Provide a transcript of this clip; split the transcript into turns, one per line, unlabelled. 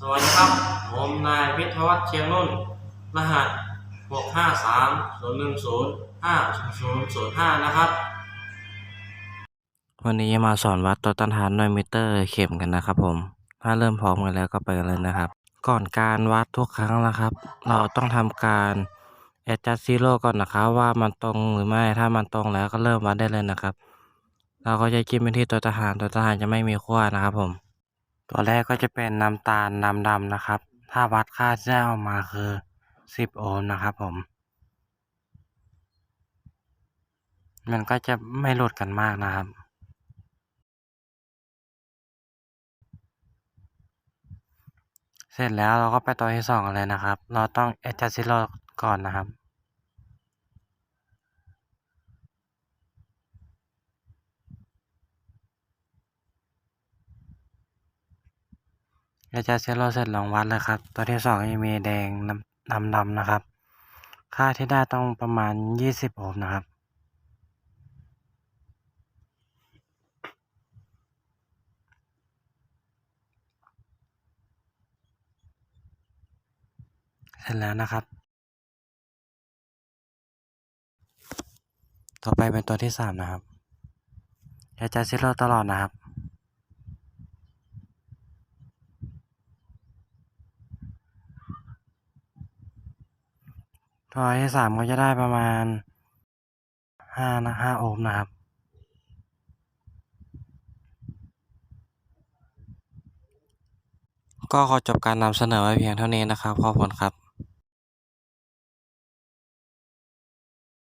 สวัสดีครับ ผมนายวิทยาวัฒน์เชียงนุ่น รหัส 653 010 5005 นะครับ
วันนี้จะมาสอนวัดตัวต้านทานด้วยมิเตอร์เข็มกันนะครับผม ถ้าเริ่มพร้อมกันแล้วก็ไปกันเลยนะครับ ก่อนการวัดทุกครั้งนะครับ เราต้องทำการ adjust zero ก่อนนะครับ ว่ามันตรงหรือไม่ ถ้ามันตรงแล้วก็เริ่มวัดได้เลยนะครับ เราก็จะจิ้มไปที่ตัวทหารตัวทหารจะไม่มีขั้วนะครับผม ตัวแรกก็จะเป็นน้ำตาลน้ำดำนะครับ ถ้าวัดค่าที่ได้ออกมาคือ 10 โอห์มนะครับผม มันก็จะไม่หลุดกันมากนะครับ เสร็จแล้วเราก็ไปตัวที่สองกันเลยนะครับ เราต้อง adjust zero ก่อนนะครับ adjust zero เสร็จลองวัดเลยครับ ตัวที่สองจะมีแดงน้ำดำดำนะครับ ค่าที่ได้ต้องประมาณ 20 โอห์มนะครับเสร็จแล้วนะครับ ต่อไปเป็นตัวที่สามนะครับอย่าจะซิโร่ตลอดนะครับ ตัวที่สามก็จะได้ประมาณห้านะห้าโอห์มนะครับ ก็ขอจบการนำเสนอไว้เพียงเท่านี้นะครับ ขอบคุณครับ